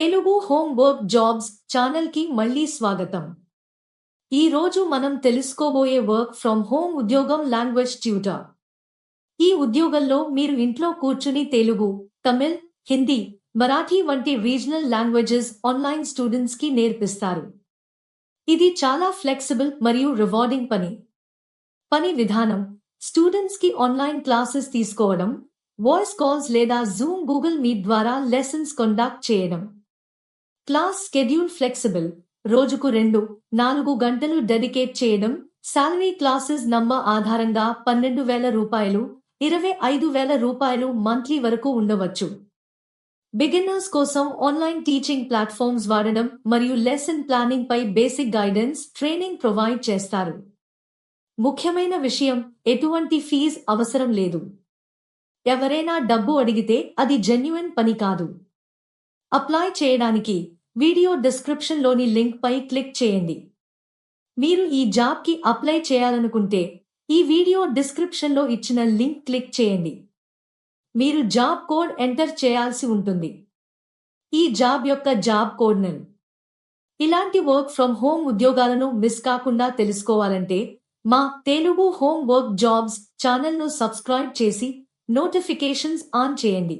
Telugu home work jobs ఛానల్కి మళ్ళీ స్వాగతం. ఈ రోజు మనం తెలుసుకోబోయే వర్క్ ఫ్రమ్ హోమ్ ఉద్యోగం లాంగ్వేజ్ ట్యూటర్. ఈ ఉద్యోగంలో మీరు ఇంట్లో కూర్చుని తెలుగు తమిళ్ హిందీ మరాఠీ వంటి రీజనల్ లాంగ్వేజెస్ ఆన్లైన్ స్టూడెంట్స్కి నేర్పిస్తారు. ఇది చాలా ఫ్లెక్సిబుల్ మరియు రివార్డింగ్ పని. పని విధానం స్టూడెంట్స్కి ఆన్లైన్ క్లాసెస్ తీసుకోవడం వాయిస్ కాల్స్ లేదా జూమ్ గూగుల్ మీట్ ద్వారా లెసన్స్ కండక్ట్ చేయడం. Class schedule flexible. రోజుకు రెండు నాలుగు గంటలు డెడికేట్ చేయడం శాలరీ క్లాసెస్ నంబర్ ఆధారంగా పన్నెండు వేల రూపాయలు ఇరవై ఐదు వేల రూపాయలు మంత్లీ వరకు ఉండవచ్చు. బిగినర్స్ కోసం ఆన్లైన్ టీచింగ్ ప్లాట్ఫామ్స్ వాడడం మరియు లెసన్ ప్లానింగ్ పై బేసిక్ గైడెన్స్ ట్రైనింగ్ ప్రొవైడ్ చేస్తారు. ముఖ్యమైన విషయం ఎటువంటి ఫీజ్ అవసరం లేదు. ఎవరైనా డబ్బు అడిగితే అది జెన్యున్ పని కాదు. అప్లై చేయడానికి వీడియో డిస్క్రిప్షన్లోని లింక్ పై క్లిక్ చేయండి. మీరు ఈ జాబ్కి అప్లై చేయాలనుకుంటే ఈ వీడియో డిస్క్రిప్షన్లో ఇచ్చిన లింక్ క్లిక్ చేయండి. మీరు జాబ్ కోడ్ ఎంటర్ చేయాల్సి ఉంటుంది. ఈ జాబ్ యొక్క జాబ్ కోడ్ నెల్ ఇలాంటి వర్క్ ఫ్రమ్ హోమ్ ఉద్యోగాలను మిస్ కాకుండా తెలుసుకోవాలంటే మా తెలుగు హోమ్ వర్క్ జాబ్స్ ఛానల్ను సబ్స్క్రైబ్ చేసి నోటిఫికేషన్స్ ఆన్ చేయండి.